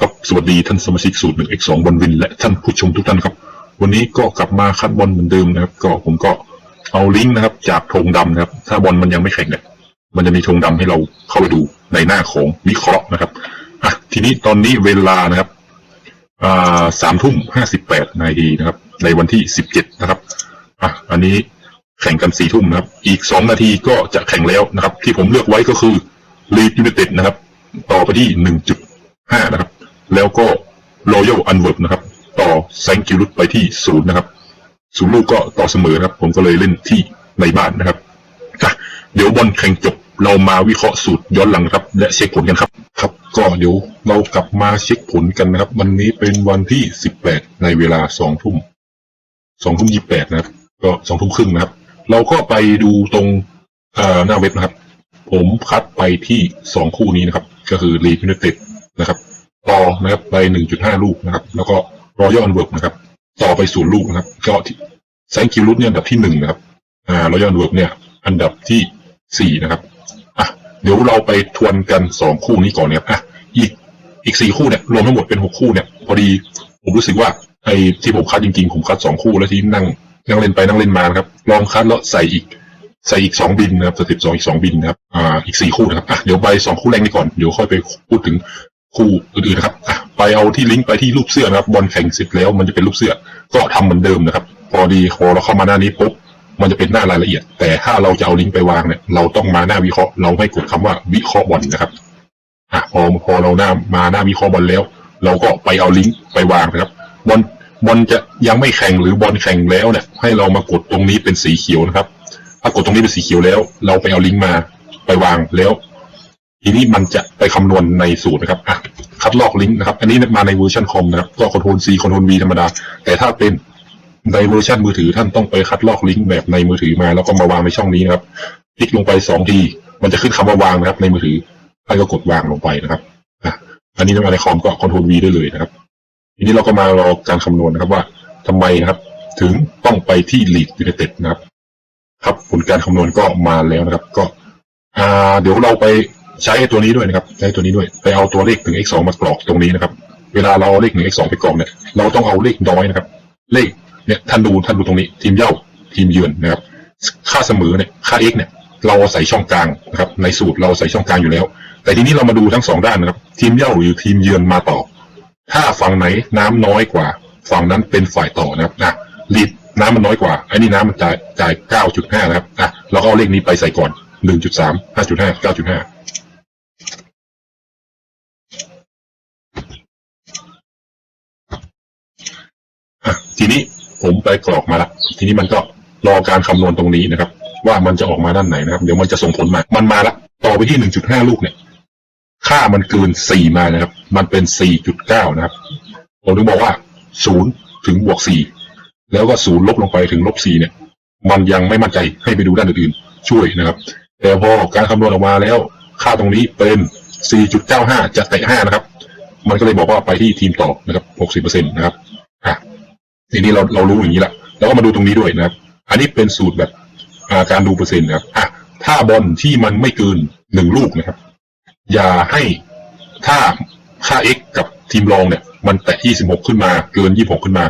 ครับสวัสดีท่านสมาชิกสูตรหนึ่ง x สองบอลวิน และท่านผู้ชมทุกท่านครับ วันนี้ก็กลับมาคัดบอลเหมือนเดิมนะครับ ก็ผมก็เอาลิงก์นะครับ จากธงดำนะครับ ถ้าบอลมันยังไม่แข็งเนี่ยมันจะมีธงดำให้เราเข้าไปดูในหน้าของวิเคราะห์นะครับอะทีนี้ตอนนี้เวลานะครับอ่าสามทุ่มห้าสิบแปดนาทีนะครับ ในวันที่สิบเจ็ดนะครับอะอันนี้แข่งกันสี่ทุ่มนะครับ อีกสองนาทีก็จะแข่งแล้วนะครับ ที่ผมเลือกไว้ก็คือลีดยู i นเต็ดนะครับ ต่อไปที่หนึ่งจุดห้านะครับ แล้วก็รอยัลอันเวิร์บนะครับ ต่อแซงกิลุตไปที่ศูนย์นะครับศูนย์ลูกก็ต่อเสมอครับ ผมก็เลยเล่นที่ในบ้านนะครับอะเดี๋ยวบอลแข่งจบเรามาวิเคราะห์สูตรย้อนหลังครับ และเช็คผลกันครับ ครับ ก็เดี๋ยวเรากลับมาเช็คผลกันนะครับ วันนี้เป็นวันที่สิบแปดในเวลาสองทุ่มสองทุ่มยี่แปดนะครับ ก็สองทุ่มครึ่งนะครับ เราก็ไปดูตรงเอ่อหน้าเว็บนะครับ ผมคัดไปที่สองคู่นี้นะครับ ก็คือลีพิเนเต็ดนะครับ ต่อนะครับไป 1.5 ลูกนะครับ แล้วก็รอยัลอันเวิร์กนะครับ ต่อไปศูนย์ลูกนะครับ ก็แซงคิวรุตเนี่ยอันดับที่หนึ่งนะครับ อ่ารอยัลอันเวิร์กเนี่ย อันดับที่สี่นะครับอะเดี๋ยวเราไปทวนกันสองคู่นี้ก่อนนะครับอะอีกอีกสี่คู่เนี่ยรวมทั้งหมดเป็นหกคู่เนี่ย พอดีผมรู้สึกว่าไอ้ที่ผมคัดจริงๆ ผมคัดสองคู่แล้วที่นั่งนั่งเล่นไปนั่งเล่นมานะครับ ลองคัดแล้วใส่อีกใส่อีกสองบินนะครับสเต็ปสองอีกสองบินนะครับ อ่า อีกสี่คู่นะครับ อะ เดี๋ยวไปสองคู่แรกนี้ก่อน เดี๋ยวค่อยไปพูดถึง คู่อื่นๆนะครับไปเอาที่ลิงก์ไปที่รูปเสื้อนะครับบอลแข่งเสร็จแล้วมันจะเป็นรูปเสื้อ ก็ทำเหมือนเดิมนะครับ พอดีพอเราเข้ามาหน้านี้ปุ๊บมันจะเป็นหน้ารายละเอียด แต่ถ้าเราจะเอาลิงก์ไปวางเนี่ยเราต้องมาหน้าวิเคราะห์ เราให้กดคำว่าวิเคราะห์บอลนะครับอะพอพอเราหน้ามาหน้าวิเคราะห์บอลแล้ว เราก็ไปเอาลิงก์ไปวางนะครับบอลบอลจะยังไม่แข่งหรือบอลแข่งแล้วเนี่ยให้เรามากดตรงนี้เป็นสีเขียวนะครับ ถ้ากดตรงนี้เป็นสีเขียวแล้ว เราไปเอาลิงก์มาไปวางแล้ว ทีนี้มันจะไปคำนวณในสูตรนะครับอะคัดลอกลิงก์นะครับ อันนี้มาในเวอร์ชันคอมนะครับ ก็ Ctrl C Ctrl V ธรรมดา แต่ถ้าเป็นในเวอร์ชันมือถือท่านต้องไปคัดลอกลิงก์แบบในมือถือมา แล้วก็มาวางในช่องนี้นะครับ คลิกลงไปสองที มันจะขึ้นคำว่าวางนะครับ ในมือถือ ท่านก็กดวางลงไปนะครับอะอันนี้มาในคอมก็ Ctrl V ได้เลยนะครับ ทีนี้เราก็มารอการคำนวณนะครับว่าทำไมนะครับ ถึงต้องไปที่ Lead United นะครับ ครับผลการคำนวณก็มาแล้วนะครับ ก็ อ่า เดี๋ยวเราไป ใช้ตัวนี้ด้วยนะครับ ใช้ตัวนี้ด้วย ไปเอาตัวเลขถึง x สองมากรอกตรงนี้นะครับ เวลาเราเอาเลข 1x2 ไปกรอกเนี่ย เราต้องเอาเลขน้อยนะครับ เลขเนี่ยท่านดูท่านดูตรงนี้ ทีมเย่าทีมเยือนนะครับ ค่าเสมอเนี่ย ค่า x เนี่ย เราใส่ช่องกลางนะครับ ในสูตรเราใส่ช่องกลางอยู่แล้ว แต่ทีนี้เรามาดูทั้งสองด้านนะครับ ทีมเย่าหรือทีมเยือนมาต่อ ถ้าฝั่งไหนน้ำน้อยกว่า ฝั่งนั้นเป็นฝ่ายต่อนะครับนะลีดน้ำมันน้อยกว่าไอ้นี่น้ำมันจ่ายจ่าย 9.5 นะครับอะเราก็เอาเลขนี้ไปใส่ก่อน 1.3 5.5 9.5 ทีนี้ผมไปกรอกมาละทีนี้มันก็รอการคำนวณตรงนี้นะครับ ว่ามันจะออกมาด้านไหนนะครับ เดี๋ยวมันจะส่งผลมา มันมาละต่อไปที่หนึ่งจุดห้าลูกเนี่ย ค่ามันเกินสี่มานะครับ มันเป็นสี่จุดเก้านะครับ ผมถึงบอกว่าศูนย์ถึงบวกสี่แล้วก็ศูนย์ลบลงไปถึงลบสี่เนี่ย มันยังไม่มั่นใจให้ไปดูด้านอื่นๆช่วยนะครับ แต่พอการคำนวณออกมาแล้ว ค่าตรงนี้เป็น 4.95 จะแตะ5นะครับ มันก็เลยบอกว่าไปที่ทีมต่อนะครับ 60%นะครับอะ ทีนี้เราเรารู้อย่างนี้ละแล้วก็มาดูตรงนี้ด้วยนะครับ อันนี้เป็นสูตรแบบาการดูเปอร์เซ็นต์นะครับอะถ้าบอลที่มันไม่เกินหนึ่งลูกนะครับ อย่าให้ถ้าค่า x กับทีมรองเนี่ย มันแตะ26ขึ้นมา เกิน26ขึ้นมา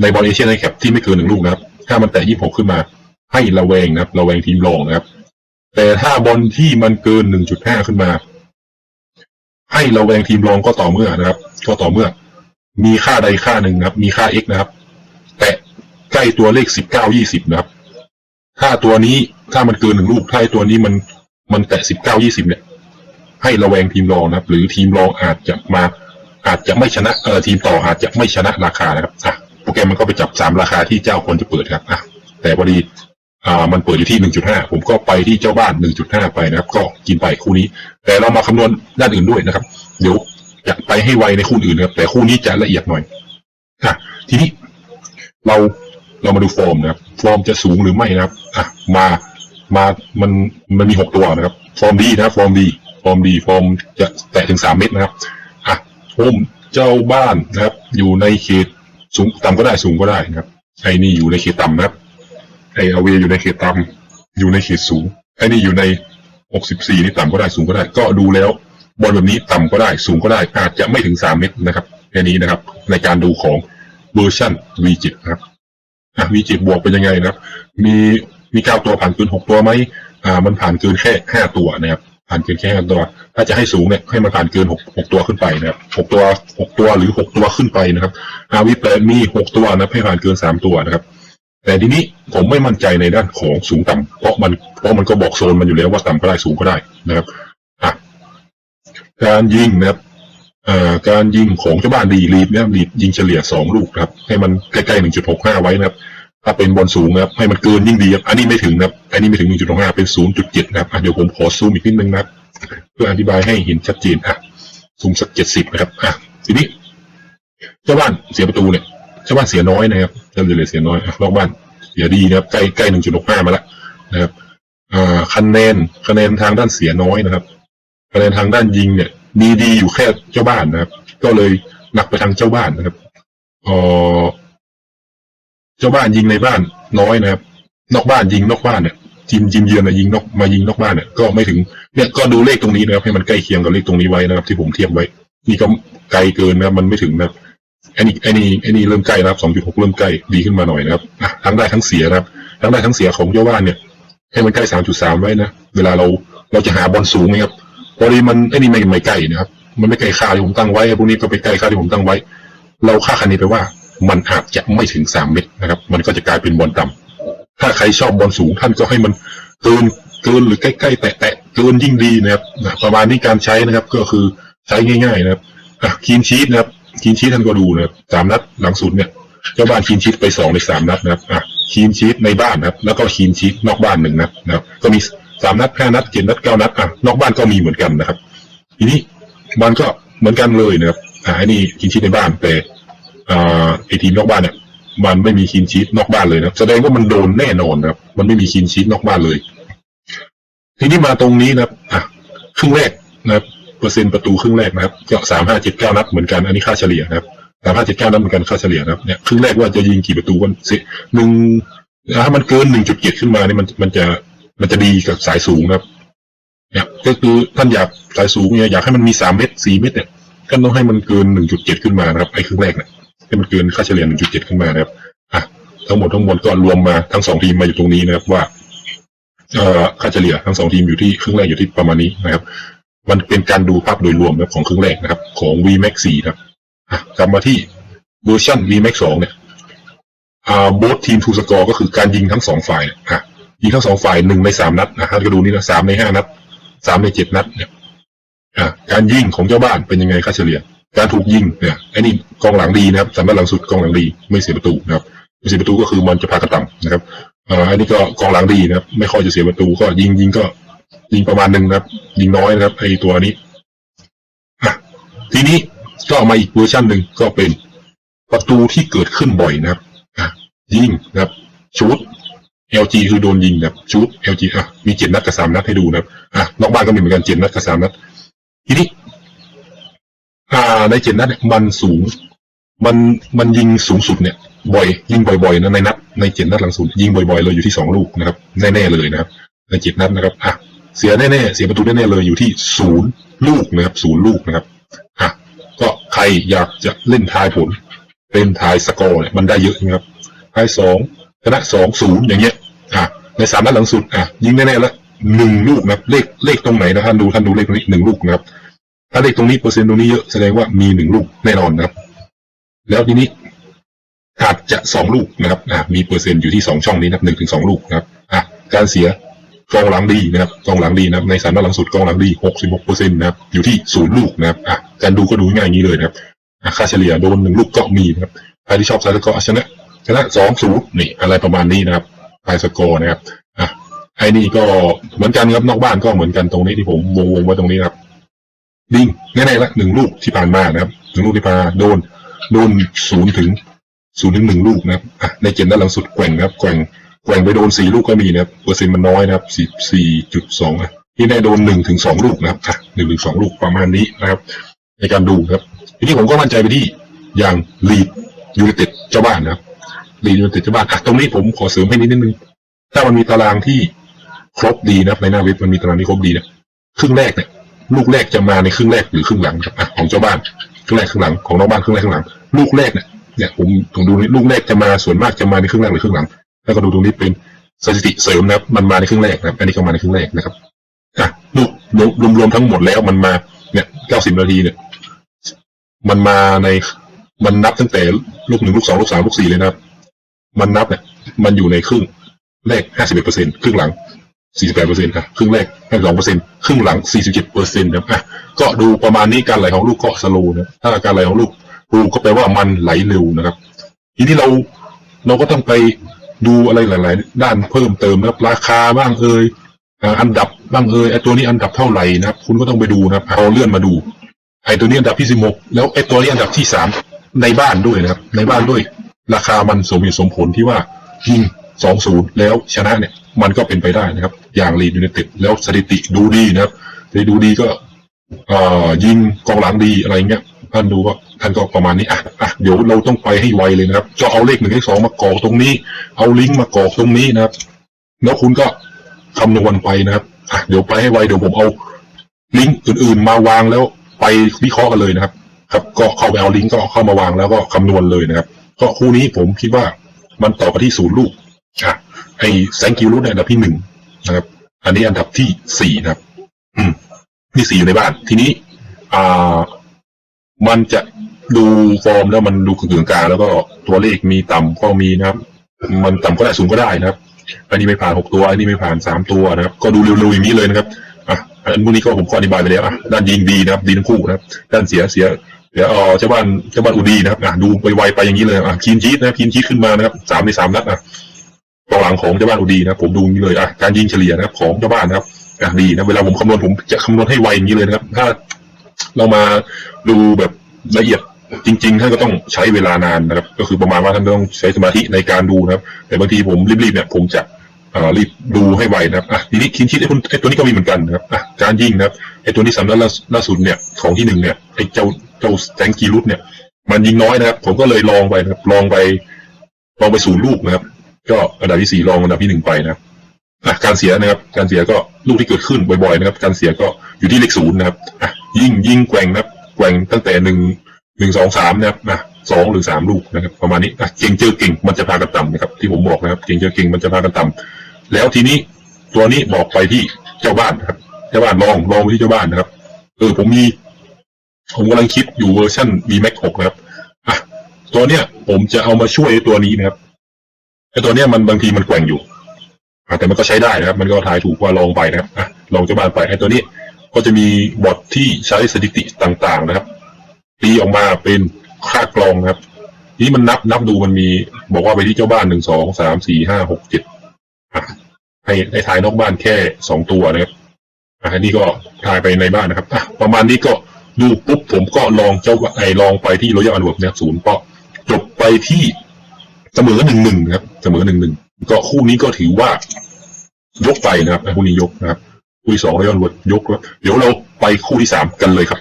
ในบอลเอเชียนในแคปที่ไม่เกินหนึ่งลูกนะครับ ถ้ามันแตะ26ขึ้นมา ให้ระแวงนะครับ ระแวงทีมรองนะครับ แต่ถ้าบอลที่มันเกิน1.5ขึ้นมา ให้ระแวงทีมรองก็ต่อเมื่อนะครับ ก็ต่อเมื่อ มีค่าใดค่าหนึ่งนะครับ มีค่า x นะครับ แตะใกล้ตัวเลข19 20นะครับ ถ้าตัวนี้ถ้ามันเกินหนึ่งลูกถ้าไอ้ตัวนี้มันมันแตะ19 20เนี่ย ให้ระแวงทีมรองนะครับ หรือทีมรองอาจจะมา อาจจะไม่ชนะเอ่อทีมต่ออาจจะไม่ชนะราคานะครับอะโปรแกรมมันก็ไปจับสามราคาที่เจ้าควรจะเปิดครับอะแต่พอดีอ่ามันเปิดอยู่ที่หนึ่งจุดห้าผมก็ไปที่เจ้าบ้านหนึ่งจุดห้าไปนะครับ ก็กินไปคู่นี้ แต่เรามาคำนวณด้านอื่นด้วยนะครับ เดี๋ยว จะไปให้ไวในคู่อื่นนะครับแต่คู่นี้จะละเอียดหน่อยอะทีนี้เราเรามาดูฟอร์มนะครับ ฟอร์มจะสูงหรือไม่นะครับอะมามามันมันมีหกตัวนะครับ ฟอร์มดีนะฟอร์มดีฟอร์มดีฟอร์มจะแตะถึงสามเมตรนะครับอะผมเจ้าบ้านนะครับ อยู่ในเขตสูงต่ำก็ได้สูงก็ได้นะครับไอ้นี่อยู่ในเขตต่ำนะครับไอ้เอาเวอยู่ในเขตต่ำอยู่ในเขตสูงไอ้นี่อยู่ในหกสิบสี่นี่ต่ำก็ได้สูงก็ได้ ก็ดูแล้ว บอลแบบนี้ต่ำก็ได้สูงก็ได้อาจจะไม่ถึงสามเมตรนะครับแค่นี้นะครับ ในการดูของเวอร์ชัน V7 นะครับอะ V7 บวกเป็นยังไงนะครับ มีมีเก้าตัวผ่านเกินหกตัวไหมอ่ามันผ่านเกินแค่ห้าตัวนะครับผ่านเกินแค่ห้าตัว ถ้าจะให้สูงเนี่ยให้มันผ่านเกินหกหกตัวขึ้นไปนะครับหกตัวหกตัวหรือหกตัวขึ้นไปนะครับอาวิแปดมีหกตัวนะให้ผ่านเกินสามตัวนะครับ แต่ทีนี้ผมไม่มั่นใจในด้านของสูงต่ำเพราะมันเพราะมันก็บอกโซนมันอยู่แล้วว่าต่ำก็ได้สูงก็ได้นะครับ การยิงนะครับอ่าการยิงของเจ้าบ้านดีลีดนะครับลีดยิงเฉลี่ยสองลูกครับ ให้มันใกล้ๆหนึ่งจุดหกห้าไว้นะครับ ถ้าเป็นบอลสูงนะครับ ให้มันเกินยิ่งดีครับ อันนี้ไม่ถึงนะครับ อันนี้ไม่ถึง1.65เป็น0.7นย์จุดเจ็ดนะครับอะเดี๋ยวผมขอซูมอีกนิดนึงนะครับ เพื่ออธิบายให้เห็นชัดเจนอะซูมสัก70นะครับอะทีนี้ เจ้าบ้านเสียประตูเนี่ยเจ้าบ้านเสียน้อยนะครับเจ้าเลยเสียน้อยนอกบ้านเสียดีนะครับใกล้ใกล้1.65มาแล้วนะครับอ่าคะแนนคะแนนทางด้านเสียน้อยนะครับ คะแนนทางด้านยิงเนี่ย มีดีอยู่แค่เจ้าบ้านนะครับ ก็เลยหนักไปทางเจ้าบ้านนะครับเออเจ้าบ้านยิงในบ้านน้อยนะครับ นอกบ้านยิงนอกบ้านเนี่ยทีมทีมเยือนนะยิงนอกมายิงนอกบ้านเนี่ยก็ไม่ถึงเนี่ยก็ดูเลขตรงนี้นะครับ ให้มันใกล้เคียงกับเลขตรงนี้ไว้นะครับ ที่ผมเทียบไว้ นี่ก็ไกลเกินนะครับมันไม่ถึงนะครับไอ้นี่ไอ้นี่ไอ้นี่เริ่มใกล้นะครับ2.6เริ่มใกล้ดีขึ้นมาหน่อยนะครับอะทั้งได้ทั้งเสียนะครับ ทั้งได้ทั้งเสียของเจ้าบ้านเนี่ย ให้มันใกล้3.3ไว้นะเวลาเราเราจะหาบอลสูงนะครับ พอดีมันไอ้นี่ไม่ไม่ใกล้นะครับ มันไม่ใกล้ค่าที่ผมตั้งไว้พวกนี้ก็ไปใกล้ค่าที่ผมตั้งไว้ เราค่าคะแนนไปว่า มันอาจจะไม่ถึงสามเมตรนะครับ มันก็จะกลายเป็นบอลต่ำถ้าใครชอบบอลสูงท่านก็ให้มันเกินเกินหรือใกล้ๆแตะแตะเกินยิ่งดีนะครับประมาณนี้การใช้นะครับ ก็คือใช้ง่ายๆนะครับอะคีนชีตนะครับคีนชีตท่านก็ดูนะครับสามนัดหลังสุดเนี่ยเจ้าบ้านคีนชีตไปสองในสามนัดนะครับอะคีนชีตในบ้านนะครับ แล้วก็คีนชีตนอกบ้านหนึ่งนะครับ ก็มี สามนัดห้านัดเจ็ดนัดเก้านัดอะนอกบ้านก็มีเหมือนกันนะครับ ทีนี้มันก็เหมือนกันเลยนะครับอ่าไอันนี้คีนชีตในบ้านแต่อ่าไอทีมนอกบ้านเนี่ยมันไม่มีคีนชีตนอกบ้านเลยนะแสดงว่ามันโดนแน่นอนนะครับ มันไม่มีคีนชีตนอกบ้านเลย ทีนี้มาตรงนี้นะครับอะครึ่งแรกนะครับเปอร์เซ็นต์ประตูครึ่งแรกนะครับก็สามห้าเจ็ดเก้านัดเหมือนกันอันนี้ค่าเฉลี่ยนะครับสามห้าเจ็ดเก้านัดเหมือนกันค่าเฉลี่ยนะครับเนี่ยครึ่งแรกว่าจะยิงกี่ประตูวันสิหนึ่งถ้ามันเกินหนึ่งจุดเจ็ดขึ้นมาเนี่ยมันมันจะ มันจะดีกับสายสูงนะครับเนี่ยก็คือท่านอยากสายสูงเนี่ยอยากให้มันมีสามเมตรสี่เมตรเนี่ยท่านต้องให้มันเกินหนึ่งจุดเจ็ดขึ้นมานะครับไอ้ครึ่งแรกเนี่ยให้มันเกินค่าเฉลี่ยหนึ่งจุดเจ็ดขึ้นมานะครับอะทั้งหมดทั้งมวลก็รวมมาทั้งสองทีมมาอยู่ตรงนี้นะครับว่าเอ่อค่าเฉลี่ยทั้งสองทีมอยู่ที่ครึ่งแรกอยู่ที่ประมาณนี้นะครับ มันเป็นการดูภาพโดยรวมนะครับของครึ่งแรกนะครับ ของ VMAX 4ครับอะกลับมาที่เวอร์ชัน VMAX 2เนี่ยอ่า both team to score ก็คือการยิงทั้งสองฝ่ายเนี่ยอะ ยิงทั้งสองฝ่ายหนึ่งในสามนัดนะฮะก็ดูนี่นะสามในห้านัดสามในเจ็ดนัดเนี่ยการยิงของเจ้าบ้านเป็นยังไงค่าเฉลี่ย การถูกยิงเนี่ยไอ้นี่กองหลังดีนะครับสามนัดหลังสุดกองหลังดีไม่เสียประตูนะครับไม่เสียประตูก็คือมันจะพากระต่ำนะครับอันนี้ก็กองหลังดีนะครับ ไม่ค่อยจะเสียประตูก็ยิงยิงก็ ยิงประมาณหนึ่งนะครับ ยิงน้อยนะครับไอ้ตัวนี้ทีนี้ก็เอามาอีกเวอร์ชันหนึ่งก็เป็นประตูที่เกิดขึ้นบ่อยนะครับยิงนะครับชูด LG คือโดนยิงแบบชุด LG อะมีเจ็ดนัดกับสามนัดให้ดูนะครับอะนอกบ้านก็มีเหมือนกันเจ็ดนัดกับสามนัด ทีนี้ อ่า ในเจ็ดนัดเนี่ยมันสูง มันมันยิงสูงสุดเนี่ย บ่อย ยิงบ่อยๆนะในนัดในเจ็ดนัดหลังสุดยิงบ่อยๆเลยอยู่ที่สองลูกนะครับแน่ๆเลยนะครับ ในเจ็ดนัดนะครับอะเสียแน่ๆเสียประตูแน่ๆเลยอยู่ที่ศูนย์ลูกนะครับศูนย์ลูกนะครับอะก็ใครอยากจะเล่นทายผลเป็นทายสกอร์เนี่ยมันได้เยอะนะครับทายสองชนะสองศูนย์อย่างเงี้ย อะในสามนัดหลังสุดอะยิงแน่ๆแล้วหนึ่งลูกนะเลขเลขตรงไหนนะท่านดูท่านดูเลขตรงนี้หนึ่งลูกนะครับ ถ้าเลขตรงนี้เปอร์เซ็นต์ตรงนี้เยอะแสดงว่ามีหนึ่งลูกแน่นอนนะครับ แล้วทีนี้อาจจะสองลูกนะครับอะมีเปอร์เซ็นต์อยู่ที่สองช่องนี้นะหนึ่งถึงสองลูกนะครับอะการเสียกองหลังดีนะครับกองหลังดีนะครับในสามนัดหลังสุดกองหลังดีหกสิบหกเปอร์เซ็นต์นะครับอยู่ที่ศูนย์ลูกนะครับอะการดูก็ดูง่ายอย่างนี้เลยนะครับอะค่าเฉลี่ยโดนหนึ่งลูกก็มีนะครับใครที่ชอบไซส์ก็ชนะชนะสองศูนย์นี่อะไรประมาณนี้นะครับ ไฮสกอร์นะครับอะไอ้นี่ก็เหมือนกันครับนอกบ้านก็เหมือนกันตรงนี้ที่ผมวงวงไว้ตรงนี้ครับยิงแน่ๆละหนึ่งลูกที่ผ่านมานะครับหนึ่งลูกที่ผ่านมาโดนโดนศูนย์ถึงศูนย์ถึงหนึ่งลูกนะครับอะในเกมด้านหลังสุดแกว่งนครับแกว่งแกว่งไปโดนสี่ลูกก็มีนะครับเปอร์เซ็นต์มันน้อยนะครับสิบสี่จุดสองอะที่ได้โดนหนึ่งถึงสองลูกนะครับอะหนึ่งถึงสองลูกประมาณนี้นะครับ ในการดูครับทีนี้ผมก็มั่นใจไปที่อย่างลีดยูไนเต็ดเจ้าบ้านนะครับ ดยูนเต็ดเจ้าบ้านตรงนี้ผมขอเสริมให้นิดนึง ถ้ามันมีตารางที่ครบดีนะในหน้าเว็บมันมีตารางที่ครบดีนี่ยครึ่งแรกเนี่ยลูกแรกจะมาในครึ่งแรกหรือครึ่งหลังครับอะของเจ้าบ้านครึ่งแรกครึ่งหลังของนอกบ้านครึ่งแรกครึ่งหลัง ลูกแรกเนี่ยเนี่ยผมผมดูนี่ลูกแรกจะมาส่วนมากจะมาในครึ่งแรกหรือครึ่งหลัง แล้วก็ดูตรงนี้เป็นสถิติเสริมนะครับ มันมาในครึ่งแรกนะครับอันนี้ก็มาในครึ่งแรกนะครับอะลูกรวมรวมทั้งหมดแล้วมันมาเนี่ยเก้าสิบนาทีเนี่ยมันมาในมันนับตั้งแต่ลูกหนึ่งลูกสองลูกสามลูกสี่เลยนะครับ มันนับเนี่ยมันอยู่ในครึ่งแรกห้าสิบเอ็ดเปอร์เซ็นครึ่งหลังสี่สิบแปดเปอร์เซ็นต์ครับครึ่งแรกห้าสองเปอร์เซ็นครึ่งหลังสี่สิบเจ็ดเปอร์เซ็นต์ครับอะก็ดูประมาณนี้การไหลของลูกก็สโลว์นะถ้าการไหลของลูกรูก็แปลว่ามันไหลเร็วนะครับ ทีนี้เราเราก็ต้องไปดูอะไรหลาย ๆ ด้านเพิ่มเติมนะครับราคาบ้างเอ่ยอันดับบ้างเอ่ยไอตัวนี้อันดับเท่าไหร่นะครับคุณก็ต้องไปดูนะครับเอาเลื่อนมาดูไอตัวนี้อันดับที่สิบหกแล้วไอตัวนี้อันดับที่สามในบ้านด้วยนะครับ ในบ้านด้วย ราคามันสมเหตุสมผลที่ว่ายิงสองศูนย์แล้วชนะเนี่ย มันก็เป็นไปได้นะครับ อย่างลีดยูไนเต็ดแล้วสถิติดูดีนะครับสถิติดูดีก็เอ่อยิงกองหลังดีอะไรเงี้ยท่านดูว่าท่านก็ประมาณนี้อะอะเดี๋ยวเราต้องไปให้ไวเลยนะครับจะเอาเลขหนึ่งเลขสองมากรอกตรงนี้ เอาลิงก์มากรอกตรงนี้นะครับ แล้วคุณก็คำนวณไปนะครับอะเดี๋ยวไปให้ไวเดี๋ยวผมเอาลิงก์อื่นๆมาวางแล้วไปวิเคราะห์กันเลยนะครับ ครับ ก็เข้าไปเอาลิงก์ก็เข้ามาวางแล้วก็คำนวณเลยนะครับ ก็คู่นี้ผมคิดว่ามันต่อกันที่ศูนย์ลูกอะไอ้แซงกิวรูทเนี่ยอันดับที่หนึ่งนะครับ อันนี้อันดับที่สี่นะครับ อืมที่สี่อยู่ในบ้าน ทีนี้ อ่า มันจะดูฟอร์มแล้วมันดูกึ่งๆกลางแล้วก็ตัวเลขมีต่ำก็มีนะครับ มันต่ำก็ได้สูงก็ได้นะครับ อันนี้ไม่ผ่านหกตัว อันนี้ไม่ผ่านสามตัวนะครับ ก็ดูเร็วๆอย่างนี้เลยนะครับ อะอันพวกนี้ก็ผมก็อธิบายไปแล้วอะด้านยิงดีนะครับ ดีทั้งคู่นะครับ ด้านเสียเสีย เดี๋ยวเออเจ้าบ้านเจ้าบ้านอุดีนะครับอะดูไวๆไปอย่างนี้เลยอะคีนชีตนะคีนชีตขึ้นมานะครับสามในสามนัดอะกองหลังของเจ้าบ้านอุดีนะผมดูอย่างนี้เลยอะการยิงเฉลี่ยนะครับ ของเจ้าบ้านนะครับอะดีนะเวลาผมคำนวณผมจะคำนวณให้ไวอย่างนี้เลยนะครับ ถ้าเรามาดูแบบละเอียดจริงๆท่านก็ต้องใช้เวลานานนะครับ ก็คือประมาณว่าท่านต้องใช้สมาธิในการดูนะครับ แต่บางทีผมรีบๆเนี่ยผมจะ อ่ารีบดูให้ไวนะครับอะทีนี้คินชีตไอ้คุณไอ้ตัวนี้ก็มีเหมือนกันนะครับอะการยิงนะครับไอ้ตัวนี้สำนักล่าสุดเนี่ยของที่หนึ่งเนี่ยไอ้เจ้าเจ้าแซงกีรุตเนี่ย มันยิงน้อยนะครับ ผมก็เลยลองไปนะครับ ลองไป ลองไปศูนย์ลูกนะครับ ก็อันดับที่สี่ลองอันดับที่หนึ่งไปนะครับอะการเสียนะครับ การเสียก็ลูกที่เกิดขึ้นบ่อยๆนะครับ การเสียก็อยู่ที่เลขศูนย์นะครับอะยิงยิงแกว่งนะครับ แกว่งตั้งแต่หนึ่งหนึ่งสองสามนะครับนะสองหรือสามลูกนะครับ ประมาณนี้อะเก่งเจอเก่งมันจะพากันต่ำนะครับ ที่ผมบอกนะครับ เก่งเจอเก่งมันจะพากันต่ำ แล้วทีนี้ตัวนี้บอกไปที่เจ้าบ้านครับ เจ้าบ้านลองลองไปที่เจ้าบ้านนะครับ เออผมมี ผมกำลังคิดอยู่เวอร์ชัน V Max 6นะครับอะตัวเนี้ย ผมจะเอามาช่วยตัวนี้นะครับไอ้ตัวเนี้ยมันบางทีมันแกว่งอยู่อะแต่มันก็ใช้ได้นะครับ มันก็ทายถูกว่าลองไปนะครับอะลองเจะบ้านไปไอ้ตัวนี้ ก็จะมีบอทที่ใช้สถิติต่างๆนะครับตีออกมาเป็นค่ากรองนะครับนี่มันนับนับดูมันมี บอกว่าไปที่เจ้าบ้านหนึ่งสองสามสี่ห้าหกเจ็ด ให้ให้ทายนอกบ้านแค่สองตัวนะครับอะอันนี้ก็ทายไปในบ้านนะครับอะประมาณนี้ก็ดูปุ๊บผมก็ลองเจ้าไอลองไปที่รอยัลอันวบเนี่ยศูนย์ก็จบไปที่เสมอหนึ่งหนึ่งครับ เสมอหนึ่งหนึ่งก็คู่นี้ก็ถือว่ายกไปนะครับคู่นี้ยกนะครับคู่ที่สองรอยัลอันวบยกแล้วเดี๋ยวเราไปคู่ที่สามกันเลยครับ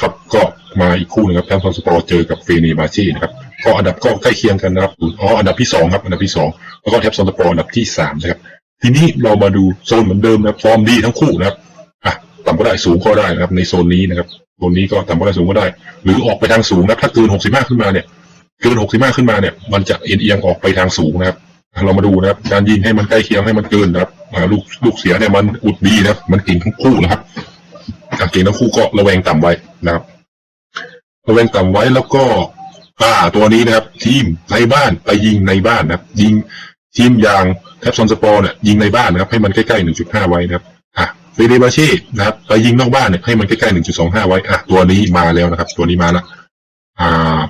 ครับก็มาอีกคู่หนึงครับแทมป์ซอนสปอร์เจอกับเฟเนบาเช่นะครับ ก็อันดับก็ใกล้เคียงกันนะครับอ๋ออันดับที่สองครับ อันดับที่สองแล้วก็แทมป์ซอนสปอร์อันดับที่สามนะครับ ทีนี้เรามาดูโซนเหมือนเดิมนะครับฟอร์มดีทั้งคู่นะครับอะต่ำก็ได้สูงก็ได้นะครับ ในโซนนี้นะครับโซนนี้ก็ต่ำก็ได้สูงก็ได้ หรือออกไปทางสูงนะถ้าเกินหกสิบห้าขึ้นมาเนี่ยเกินหกสิบห้าขึ้นมาเนี่ยมันจะเอียงออกไปทางสูงนะครับเรามาดูนะครับ การยิงให้มันใกล้เคียงให้มันเกินนะครับลูกลูกเสียเนี่ยมันอุดดีนะมันเก่งทั้งคู่นะครับเก่งทั้งคู่ก็ระแวงต่ำไว้นะครับระแวงต่ำไว้แล้วก็ อ่า ตัวนี้นะครับ ทีมในบ้านไปยิงในบ้านนะครับ ยิงทีมอย่างแทบซอนสปอร์เนี่ยยิงในบ้านนะครับ ให้มันใกล้ๆหนึ่งจุดห้าไว้นะครับอะเฟเดบาเช่นะครับไปยิงนอกบ้านเนี่ยให้มันใกล้ๆหนึ่งจุดสองห้าไว้อะตัวนี้มาแล้วนะครับ ตัวนี้มาล้วอ่า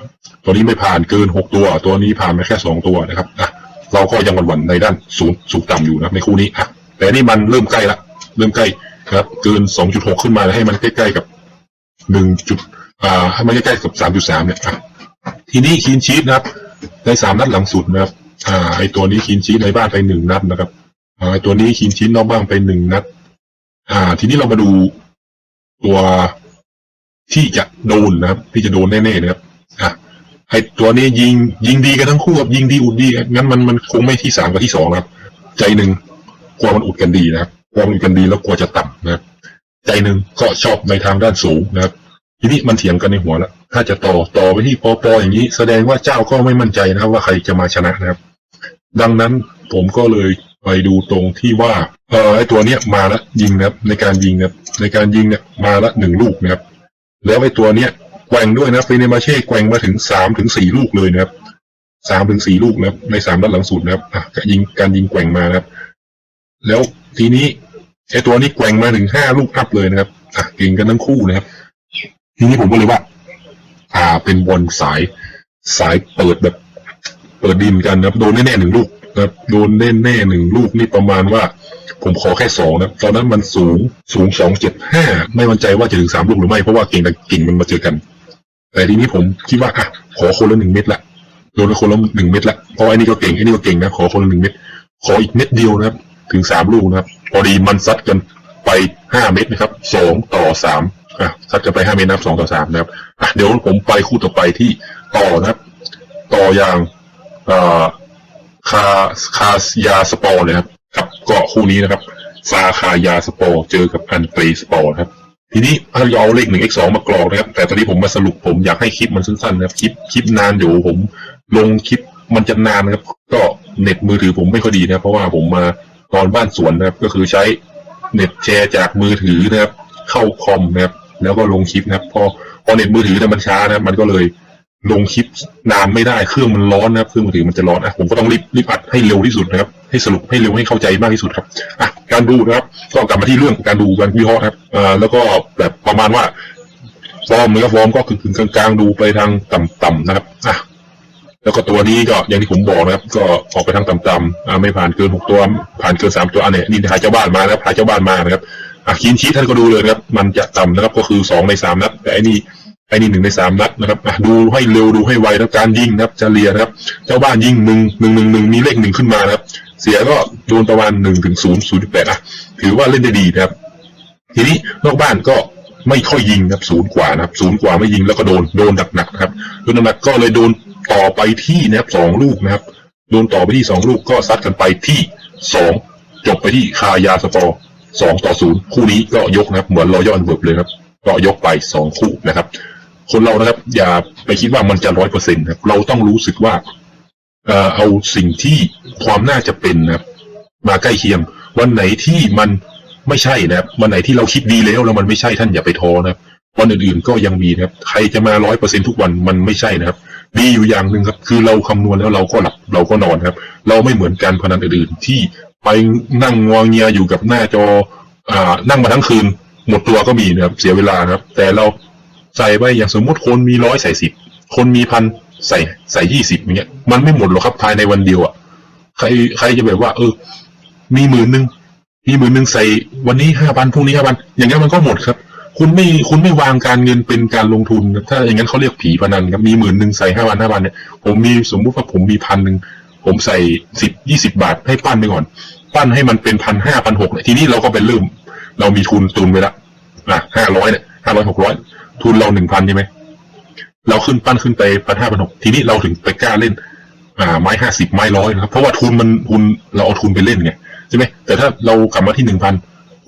ตัวนี้ไม่ผ่านเกินหกตัว ตัวนี้ผ่านมาแค่สองตัวนะครับอะเราก็ยังหวั่นๆในด้านสูงสูงต่ำอยู่นะในคู่นี้อะแต่นี่มันเริ่มใกล้ละเริ่มใกล้นะครับ เกินสองจุดหกขึ้นมาให้มันใกล้ๆกับหนึ่งจุดอ่าให้มันใกล้ๆกับสามจุดสามเนี่ยอะ ทีนี้คีนชีตนะครับในสามนัดหลังสุดนะครับ อ่า ไอตัวนี้คีนชีตในบ้านไปหนึ่งนัดนะครับ อ่าไอตัวนี้คีนชีตนอกบ้านไปหนึ่งนัด อ่า ทีนี้เรามาดูตัวที่จะโดนนะครับ ที่จะโดนแน่ๆนะครับ อะไอตัวนี้ยิงยิงดีกันทั้งคู่ครับยิงดีอุดดีงั้นมันมันคงไม่ที่สามกับที่สองนะครับ ใจหนึ่งกลัวมันอุดกันดีนะครับกลัวมันอุดกันดีแล้วกลัวจะต่ำนะครับ ใจหนึ่งก็ชอบในทางด้านสูงนะครับ ทีนี้มันเถียงกันในหัวแล้ว ถ้าจะต่อต่อไปที่ปอปออย่างนี้ แสดงว่าเจ้าก็ไม่มั่นใจนะครับ ว่าใครจะมาชนะนะครับ ดังนั้นผมก็เลยไปดูตรงที่ว่า เออไอตัวเนี้ยมาละยิงนะครับ ในการยิงนะครับ ในการยิงเนี่ยมาละหนึ่งลูกนะครับ แล้วไอตัวเนี้ยแกว่งด้วยนะเฟเนมาเช่แกว่งมาถึงสามถึงสี่ลูกเลยนะครับสามถึงสี่ลูกนะครับ ในสามนัดหลังสุดนะครับอะการยิงการยิงแกว่งมานะครับ แล้วทีนี้ไอตัวนี้แกว่งมาถึงห้าลูกอัพเลยนะครับอะเก่งกันทั้งคู่นะครับ ทีนี้ผมก็เลยว่า อ่า เป็นบอลสาย สายเปิดแบบ เปิดดีเหมอนกันนะครับ โดนแน่ๆหนึ่งลูกนะครับ โดนแน่ๆหนึ่งลูกนี่ประมาณว่า ผมขอแค่สองนะตอนนั้นมันสูงสูงสองเจ็ดห้าไม่มั่นใจว่าจะถึงสามลูกหรือไม่เพราะว่าเก่งกับกิ่งมันมาเจอกัน แต่ทีนี้ผมคิดว่าอะขอคนละหนึ่งเม็ดละโดนคนละหนึ่งเม็ดละเพราะไอ้นี่ก็เก่งไอ้นี่ก็เก่งนะขอคนละหนึ่งเม็ดขออีกเม็ดเดียวนะครับ ถึงสามลูกนะครับพอดีมันซัดกันไปห้าเม็ดนะครับสองต่อสาม อะซัดกันไปห้าเม็ดนะครับสองต่อสามนะครับอะเดี๋ยวผมไปคู่ต่อไปที่ต่อนะครับ ต่ออย่างอ่คาคายาสปอร์เลยครับครับเก็คู่นี้นะครับซาคายาสปอร์เจอกับอันเตรสปอร์ครับ ทีนี้ถ้าเราเอาเลขหนึ่ง x สองมากรอกนะครับ แต่ตอนนี้ผมมาสรุปผมอยากให้คลิปมันสั้นๆนะครับคลิปคลิปนานอยู่ผมลงคลิปมันจะนานนะครับ ก็เน็ตมือถือผมไม่ค่อยดีนะเพราะว่าผมมานอนบ้านสวนนะครับ ก็คือใช้เน็ตแชร์จากมือถือนะครับ เข้าคอมนะครับ แล้วก็ลงคลิปนะครับพอพอเน็ตมือถือเนี่ยมันช้านะมันก็เลยลงคลิปนานไม่ได้เครื่องมันร้อนนะครับเครื่องมือถือมันจะร้อนอะผมก็ต้องรีบรีบอัดให้เร็วที่สุดนะครับ ให้สรุปให้เร็วให้เข้าใจมากที่สุดครับอะการดูนะครับ ก็กลับมาที่เรื่องการดูการวิเคราะห์นะครับอ่าแล้วก็แบบประมาณว่าฟอร์มเนื้อฟอร์มก็คือกลางๆดูไปทางต่ำๆนะครับอะแล้วก็ตัวนี้ก็อย่างที่ผมบอกนะครับ ก็ออกไปทางต่ำๆอ่าไม่ผ่านเกินหกตัวผ่านเกินสามตัวอันเนี้ยนี่หาเจ้าบ้านมานะครับหาเจ้าบ้านมานะครับ อะคีนชีทท่านก็ดูเลยครับ มันจะต่ำนะครับก็คือสองในสามนัดแต่อันนี้ไอ้นี่หนึ่งในสามนัดนะครับอะดูให้เร็วดูให้ไวแล้วการยิงนะครับจะเรียนะครับ เจ้าบ้านยิงหนึ่งหนึ่งหนึ่งหนึ่งมีเลขหนึ่งขึ้นมานะครับ เสียก็โดนประมาณหนึ่งถึงศูนย์ศูนย์แปดอะถือว่าเล่นได้ดีนะครับ ทีนี้นอกบ้านก็ไม่ค่อยยิงนะครับศูนย์กว่านะครับศูนย์กว่าไม่ยิงแล้วก็โดนโดนหนักๆนะครับโดนหนักก็เลยโดนต่อไปที่นะครับสองลูกนะครับ โดนต่อไปที่สองลูกก็ซัดกันไปที่สองจบไปที่คายาสปอร์ สองต่อศูนย์คู่นี้ก็ยกนะครับ เหมือนรอยอนเวิร์บเลยครับ ก็ยกไปสองคู่นะครับ คนเรานะครับ อย่าไปคิดว่ามันจะร้อยเปอร์เซ็นต์ครับ เราต้องรู้สึกว่าเอ่อเอาสิ่งที่ความน่าจะเป็นนะครับ มาใกล้เคียง วันไหนที่มันไม่ใช่นะครับ วันไหนที่เราคิดดีแล้วแล้วมันไม่ใช่ท่านอย่าไปท้อนะครับวันอื่นๆก็ยังมีนะครับ ใครจะมาร้อยเปอร์เซ็นทุกวันมันไม่ใช่นะครับดีอยู่อย่างหนึ่งครับ คือเราคำนวณแล้วเราก็หลับเราก็นอนครับ เราไม่เหมือนการพนันอื่นๆที่ ไปนั่งงวงเงียอยู่กับหน้าจอ อ่า นั่งมาทั้งคืน หมดตัวก็มีนะครับ เสียเวลานะครับ แต่เราใส่ไปอย่างสมมติคนมีร้อยใส่สิบคนมีพันใส่ใส่ยี่สิบอย่างเงี้ยมันไม่หมดหรอกครับภายในวันเดียวอะใครใครจะแบบว่า เออ มีหมื่นหนึ่งมีหมื่นหนึ่งใส่วันนี้ห้าพันพรุ่งนี้ห้าพันอย่างเงี้ยมันก็หมดครับ คุณไม่คุณไม่วางการเงินเป็นการลงทุน ถ้าอย่างนั้นเขาเรียกผีพนันครับมีหมื่นหนึ่งใส่ห้าพันห้าพันเนี่ยผมมีสมมุติว่าผมมีพันหนึ่ง ผมใส่สิบยี่สิบาทให้ปั้นไปก่อน ปั้นให้มันเป็นพันห้าพันหกเนี่ยทีนี้เราก็ไปเริ่ม เรามีทุนตุนไปละอะห้าร้อยเนี่ยห้าร้อยหกร้อยทุนเราหนึ่งพันใช่ไหมเราขึ้นปั้นขึ้นไปพันห้าพันหกทีนี้เราถึงไปกล้าเล่น อ่าไม้ห้าสิบไม้ร้อยนะครับ เพราะว่าทุนมันทุนเราเอาทุนไปเล่นไงใช่ไหมแต่ถ้าเรากลับมาที่หนึ่งพัน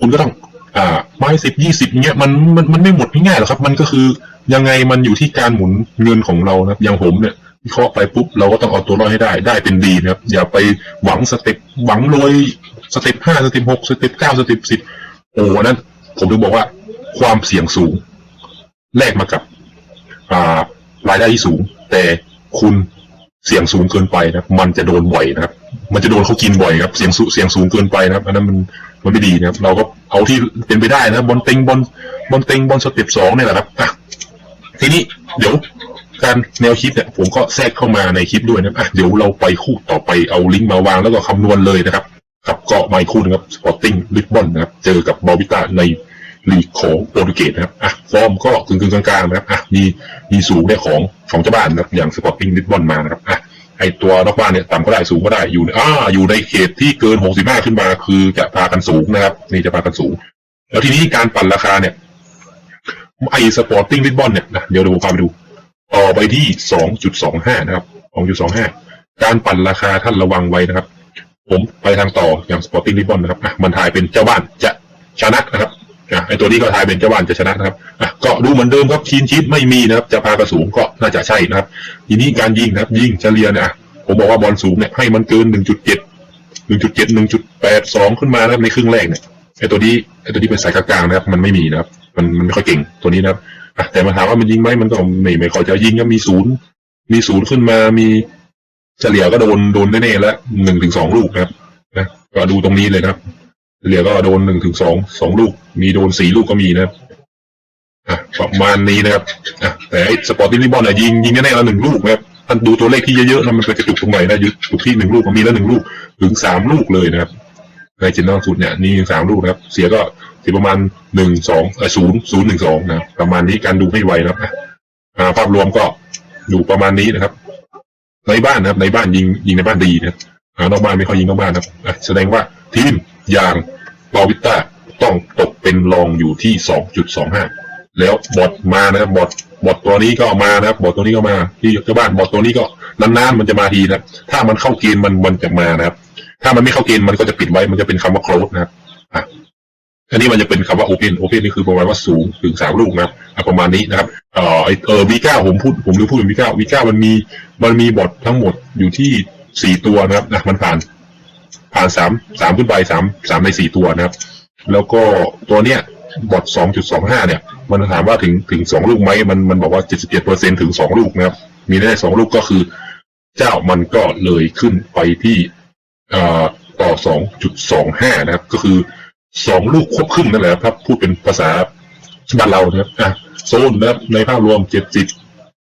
คุณก็ต้อง อ่าไม้สิบยี่สิบเงี้ยมันมันมันไม่หมดง่ายหรอกครับ มันก็คือยังไงมันอยู่ที่การหมุนเงินของเรานะครับอย่างผมเนี่ย วิเคราะห์ไปปุ๊บเราก็ต้องเอาตัวรอดให้ได้ ได้เป็นดีนะครับ อย่าไปหวังสเต็ปหวังรวยสเต็ปห้าสเต็ปหกสเต็ปเก้าสเต็ปสิบโอ้นั้นผมถึงบอกว่า ความเสี่ยงสูง แลกมากับ อ่ารายได้ที่สูง แต่คุณเสี่ยงสูงเกินไปนะมันจะโดนบ่อยนะครับ มันจะโดนเขากินบ่อยครับ เสี่ยงสูเสี่ยงสูงเกินไปนะครับ อันนั้นมันมันไม่ดีนะครับ เราก็เอาที่เป็นไปได้นะบอลเต็งบอลบอลเต็งบอลสเต็ปสองเนี่ยแหละครับทีนี้เดี๋ยว การแนวคิดเนี่ยผมก็แทรกเข้ามาในคลิปด้วยนะครับอะเดี๋ยวเราไปคู่ต่อไปเอาลิงก์มาวางแล้วก็คำนวณเลยนะครับครับก็มาอีกคู่นึงครับสปอร์ติ้งลิสบอนนะครับ เจอกับบอวิต้าในลีกของโปรตุเกสนะครับอะฟอร์มก็กึ่งกึ่งๆกลางๆนะครับอะมีมีสูงได้ของของเจ้าบ้านนะครับอย่างสปอร์ติ้งลิสบอนมานะครับอะไอตัวนอกบ้านเนี่ยต่ำก็ได้สูงก็ได้อยู่ในอ่าอยู่ในเขตที่เกิน 65 ขึ้นมา คือจะพากันสูงนะครับ นี่จะพากันสูง แล้วทีนี้การปั่นราคาเนี่ยไอสปอร์ติ้งลิสบอนเนี่ยนะเดี๋ยวเดี๋ยวผมพาไปดู ต่อไปที่2.25นะครับ2.25การปั่นราคาท่านระวังไว้นะครับ ผมไปทางต่ออย่าง Sporting Ribbon นะครับอะมันทายเป็นเจ้าบ้านจะชนะนะครับอะไอตัวนี้ก็ทายเป็นเจ้าบ้านจะชนะนะครับอะก็ดูเหมือนเดิมครับทีนชีตไม่มีนะครับ จะพากระสูงก็น่าจะใช่นะครับ ทีนี้การยิงนะครับ ยิงเฉลี่ยเนี่ยผมบอกว่าบอลสูงเนี่ยให้มันเกิน1.7 1.7 1.82ขึ้นมานะครับในครึ่งแรกเนี่ยไอตัวนี้ไอตัวนี้เป็นสายกลางๆนะครับ มันไม่มีนะครับ มันมันไม่ค่อยเก่งตัวนี้นะครับ แต่มาถามว่ามันยิงไหมมันก็ไม่ไม่ค่อยจะยิงก็มีศูนย์มีศูนย์ขึ้นมามีเฉลี่ยก็โดนโดนแน่ๆแล้วหนึ่งถึงสองลูกนะครับนะก็ดูตรงนี้เลยนะครับ เฉลี่ยก็โดนหนึ่งถึงสองสองลูก มีโดนสี่ลูกก็มีนะครับอะประมาณนี้นะครับอะแต่ไอ้สปอร์ติ้งลิบอลเนี่ยยิงยิงแน่ๆแล้วหนึ่งลูกนะครับท่านดูตัวเลขที่เยอะๆนะมันก็จะจุกตรงไหนนะยุจุกที่หนึ่งลูกมีแล้วหนึ่งลูกถึงสามลูกเลยนะครับในเจนนอลสุดเนี่ยนี่สามลูกนะครับ เสียก็ สียประมาณหนึ่งสองศูนย์ศูนย์หนึ่งสองนะประมาณนี้การดูให้ไวนะครับภาพรวมก็อยู่ประมาณนี้นะครับ ในบ้านนะครับ ในบ้านยิงยิงในบ้านดีนะครับนอกบ้านไม่ค่อยยิงนอกบ้านนะครับแสดงว่าทีมอย่างบาวิต้าต้องตกเป็นรองอยู่ที่สองจุดสองห้าแล้วบอทมานะครับบอทบอทตัวนี้ก็มานะครับบอทตัวนี้ก็มา ที่เจ้าบ้านบอทตัวนี้ก็นานๆมันจะมาทีนะถ้ามันเข้าเกณฑ์มันมันจะมานะครับ ถ้ามันไม่เข้าเกณฑ์มันก็จะปิดไว้มันจะเป็นคำว่า close นะครับ อันนี้มันจะเป็นคำว่า open open นี่คือประมาณว่าสูงถึงสามลูกนะประมาณนี้นะครับเอ่อไอเออ V9 ผมพูดผมลืมพูดถึง V9 V9 มันมีมันมีบอททั้งหมดอยู่ที่สี่ตัวนะครับนะมันผ่านผ่านสามสามขึ้นไปสามสามในสี่ตัวนะครับ แล้วก็ตัวเนี้ยบอทสองจุดสองห้าเนี่ย มันถามว่าถึงถึงสองลูกไหมมันมันบอกว่าเจ็ดสิบเจ็ดเปอร์เซ็นถึงสองลูกนะครับ มีได้สองลูกก็คือ เจ้ามันก็เลยขึ้นไปที่เอ่อต่อสองจุดสองห้านะครับ ก็คือ สองลูกควบครึ่งนั่นแหละครับ พูดเป็นภาษาบ้านเรานะครับอะโซนนะครับในภาพรวมเจ็ดสิบ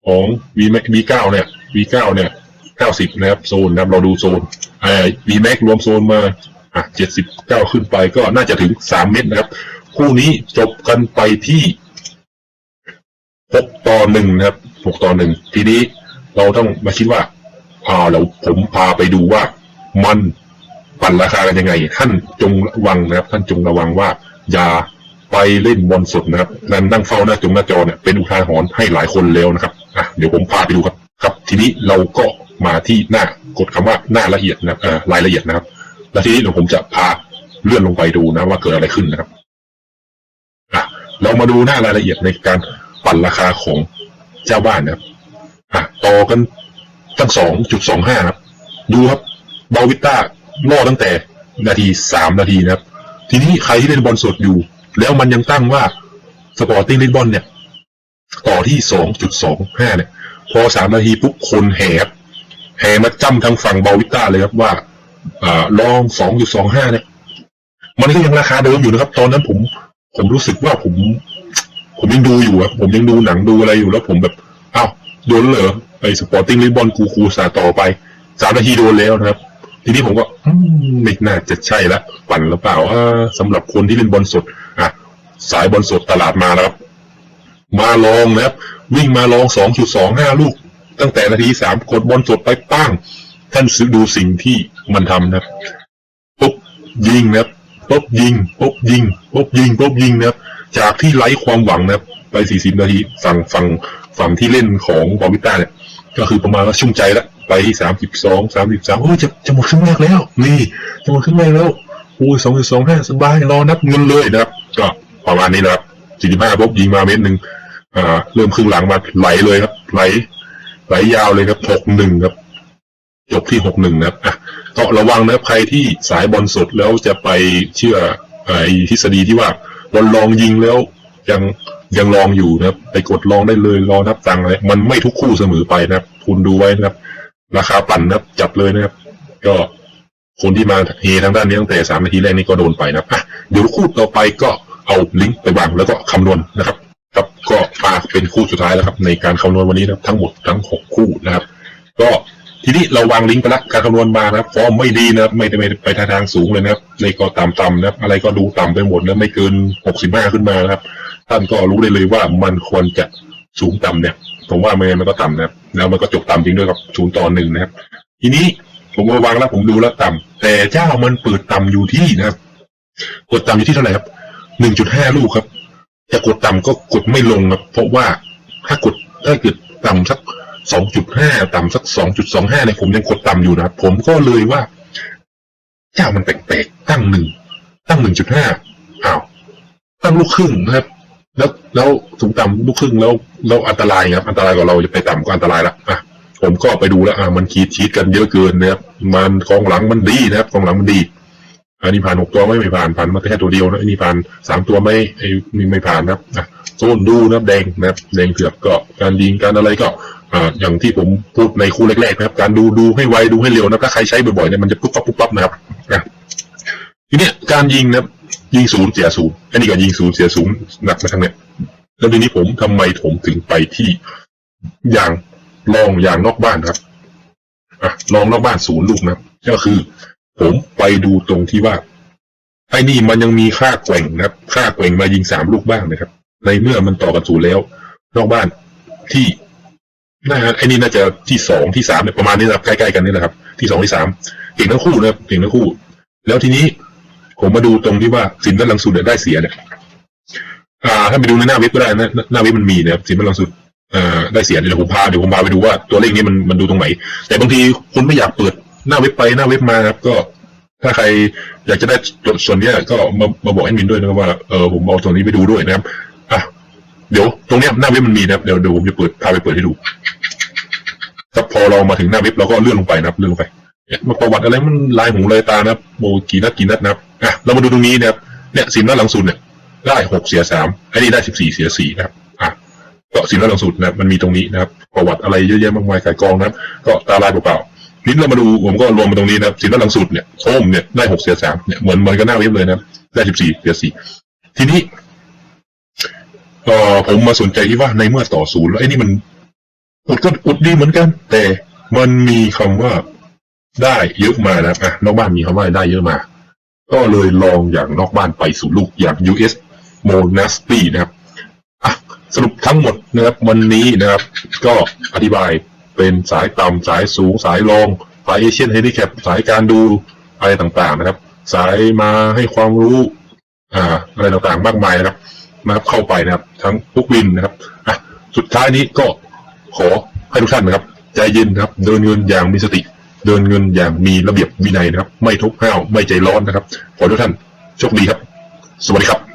ของ V V เก้าเนี่ย V เก้าเนี่ยเก้าสิบนะครับโซนนะครับเราดูโซนไอ้ V Max รวมโซนมาอะเจ็ดสิบเก้าขึ้นไปก็น่าจะถึงสามเมตรนะครับ คู่นี้จบกันไปที่หกต่อหนึ่งนะครับหกต่อหนึ่งทีนี้เราต้องมาคิดว่าอ่าแล้วผมพาไปดูว่ามัน ปั่นราคากันยังไง ท่านจงระวังนะครับ ท่านจงระวังว่าอย่าไปเล่นบอลสดนะครับนั่นนั่งเฝ้าหน้าจงหน้าจอเนี่ยเป็นอุทาหรณ์ให้หลายคนแล้วนะครับอะเดี๋ยวผมพาไปดูครับครับ ทีนี้เราก็มาที่หน้ากดคำว่าหน้าละเอียดนะครับเอ่อรายละเอียดนะครับ แล้วทีนี้เดี๋ยวผมจะพาเลื่อนลงไปดูนะว่าเกิดอะไรขึ้นนะครับอะเรามาดูหน้ารายละเอียดในการปั่นราคาของเจ้าบ้านนะครับอะต่อกันตั้งสองจุดสองห้าครับ ดูครับบาวิต้า ล่อตั้งแต่นาทีสามนาทีนะครับ ทีนี้ใครที่เล่นบอลสดอยู่ แล้วมันยังตั้งว่าสปอร์ติ้งเล่นบอลเนี่ย ต่อที่สองจุดสองห้าเนี่ย พอสามนาทีปุ๊บคนแห่ครับแห่มาจ้ำทางฝั่งบาวิต้าเลยครับว่าอ่าลองสองจุดสองห้าเนี่ย มันก็ยังราคาเดิมอยู่นะครับ ตอนนั้นผม ผมรู้สึกว่าผม ผมยังดูอยู่อะผมยังดูหนังดูอะไรอยู่แล้วผมแบบอ้าวโดนเหรอไอ้สปอร์ติ้งลิบอลกูคูสาต่อไปสามนาทีโดนแล้วนะครับ ทีนี้ผมก็ไม่น่าจะใช่ละปั่นหรือเปล่าอ่าสำหรับคนที่เล่นบอลสดอะสายบอลสดตลาดมาแล้วครับ มาลองนะครับ วิ่งมาลองสองจุดสองห้าลูก ตั้งแต่นาทีสามกดบอลสดไปป้างท่านดูสิ่งที่มันทำนะครับปุ๊บยิงนะครับปุ๊บยิงปุ๊บยิงปุ๊บยิงปุ๊บยิงนะครับ จากที่ไร้ความหวังนะครับ ไปสี่สิบนาทีฝั่งฝั่งฝั่งที่เล่นของบอวิต้าเนี่ย ก็คือประมาณว่าชุ่มใจแล้ว ไปที่สามสิบสองสามสิบสามโอ้ยจะจะหมดครึ่งแรกแล้ว นี่จะหมดครึ่งแรกแล้วโอ้ยสองจุดสองห้าสบายรอนับเงินเลยนะครับ ก็ประมาณนี้นะครับสี่สิบห้าปุ๊บยิงมาเม็ดหนึ่งอ่าเริ่มครึ่งหลังมาไหลเลยครับ ไหล ไหลยาวเลยครับหกหนึ่งครับจบที่หกหนึ่งนะครับอะก็ระวังนะครับใครที่สายบอลสดแล้วจะไปเชื่อไอ้ทฤษฎีที่ว่าบอลลองยิงแล้วยังยังลองอยู่นะครับ ไปกดลองได้เลยรอนับตังค์อะไรมันไม่ทุกคู่เสมอไปนะครับ คุณดูไว้นะครับ ราคาปั่นนะครับ จับเลยนะครับ ก็คนที่มาเฮทางด้านนี้ตั้งแต่สามนาทีแรกนี่ก็โดนไปนะครับอะเดี๋ยวคู่ต่อไปก็เอาลิงก์ไปวางแล้วก็คำนวณนะครับ ครับก็มาเป็นคู่สุดท้ายแล้วครับ ในการคำนวณวันนี้นะครับทั้งหมดทั้งหกคู่นะครับ ก็ทีนี้เราวางลิงก์ไปแล้วการคำนวณมานะครับฟอร์มไม่ดีนะครับไม่ได้ไม่ได้ไปทางสูงเลยนะครับในก็ต่ำๆนะครับ อะไรก็ดูต่ำไปหมดแล้วไม่เกินหกสิบห้าขึ้นมานะครับ ท่านก็รู้ได้เลยว่ามันควรจะ สูงต่ำเนี่ยผมว่าไม่งั้นมันก็ต่ำนะครับ แล้วมันก็จบต่ำจริงด้วยครับศูนย์ต่อหนึ่งนะครับ ทีนี้ผมก็วางแล้วผมดูแล้วต่ำแต่เจ้ามันเปิดต่ำอยู่ที่นะครับ กดต่ำอยู่ที่เท่าไหร่ครับหนึ่งจุดห้าลูกครับจะกดต่ำก็กดไม่ลงครับเพราะว่าถ้ากดถ้าเกิดต่ำสักสองจุดห้าต่ำสักสองจุดสองห้าเนี่ยผมยังกดต่ำอยู่นะครับผมก็เลยว่า เจ้ามันแปลกๆตั้งหนึ่งตั้งหนึ่งจุดห้าอ้าวตั้งลูกครึ่งนะครับ แล้วแล้วสูงต่ำลูกครึ่งแล้วแล้วอันตรายครับอันตรายกว่าเราจะไปต่ำก็อันตรายละอะผมก็ไปดูแล้วอะมันขีดชีดกันเยอะเกินนะครับมันกองหลังมันดีนะครับกองหลังมันดี อันนี้ผ่านหกตัวไม่ไม่ผ่านผ่านมาแค่ตัวเดียวนะอันนี้ผ่านสามตัวไม่ไอ้นี่ไม่ผ่านนะครับอะโซนดูนะครับแดงนะครับแดงเผือกก็การยิงการอะไรก็อ่าอย่างที่ผมพูดในคู่แรกๆนะครับ การดูดูให้ไวดูให้เร็วนะถ้าใครใช้บ่อยๆเนี่ยมันจะปุ๊บปั๊บปุ๊บปั๊บนะครับอะทีเนี้ยการยิงนะครับ ยิงศูนย์เสียศูนย์อันนี้ก็ยิงศูนย์เสียศูนย์หนักมาทางเนี้ยแล้วทีนี้ผมทำไมผมถึงไปที่อย่างลองอย่างนอกบ้านครับอะลองนอกบ้านศูนย์ลูกนะก็คือ ผมไปดูตรงที่ว่าไอ้นี่มันยังมีค่าแกว่งนะครับ ค่าแกว่งมายิงสามลูกบ้างนะครับ ในเมื่อมันต่อกันศูนย์แล้ว นอกบ้านที่น่าไอ้นี่น่าจะที่สองที่สามเนี่ยประมาณนี้นะครับใกล้ๆกันนี่แหละครับ ที่สองที่สามเก่งทั้งคู่นะครับเก่งทั้งคู่ แล้วทีนี้ ผมมาดูตรงที่ว่าสินด้านหลังสุดได้เสียเนี่ยอ่าถ้าไปดูในหน้าเว็บก็ได้นะหน้าเว็บมันมีนะครับสินด้านหลังสุดอ่าได้เสียเดี๋ยวผมพาเดี๋ยวผมพาไปดูว่าตัวเลขนี้มันมันดูตรงไหน แต่บางทีคุณไม่อยากเปิดหน้าเว็บไปหน้าเว็บมาครับก็ถ้าใครอยากจะได้ส่วนนี้ก็มามาบอกแอดมินด้วยนะครับว่าเออผมเอาตรงนี้ไปดูด้วยนะครับอะเดี๋ยวตรงนี้หน้าเว็บมันมีนะครับเดี๋ยวเดี๋ยวผมจะเปิดพาไปเปิดให้ดูครับพอเรามาถึงหน้าเว็บเราก็เลื่อนลงไปนะครับเลื่อนลงไปมาประวัติอะไรมันลายหูลายตานะครับโมกี่นัดกี่นัดนะครับ อะเรามาดูตรงนี้นะครับเนี่ยสินด้านหลังสุดเนี่ยได้หกเสียสามไอ้นี่ได้สิบสี่เสียสี่นะครับอะก็สินด้านหลังสุดนะครับมันมีตรงนี้นะครับ ประวัติอะไรเยอะแยะมากมายไก่กองนะครับ ก็ตาลายเปล่าๆนิดเรามาดูผมก็รวมมาตรงนี้นะครับสินด้านหลังสุดเนี่ยโคมเนี่ยได้หกเสียสามเนี่ยเหมือนเหมือนกันหน้าเว็บเลยนะได้สิบสี่เสียสี่ทีนี้เอ่อผมมาสนใจที่ว่าในเมื่อต่อศูนย์แล้วไอ้นี่มันอุดก็อุดดีเหมือนกัน แต่มันมีคำว่าได้เยอะมานะอะนอกบ้านมีคำว่าได้เยอะมา ก็เลยลองอย่างนอกบ้านไปสู่ลูกอย่าง US Monasty นะครับอะสรุปทั้งหมดนะครับวันนี้นะครับ ก็อธิบายเป็นสายต่ำสายสูงสายรอง สายเอเชียนเฮลิแคปสายการดูอะไรต่างๆนะครับ สายมาให้ความรู้อ่าอะไรต่างๆมากมายนะครับนะครับเข้าไปนะครับ ทั้งทุกวินนะครับอะสุดท้ายนี้ก็ขอให้ทุกท่านนะครับ ใจเย็นนะครับเดินเงินอย่างมีสติ เดินเงินอย่างมีระเบียบวินัยนะครับ ไม่ทุกข์ห้าวไม่ใจร้อนนะครับ ขอทุกท่านโชคดีครับ สวัสดีครับ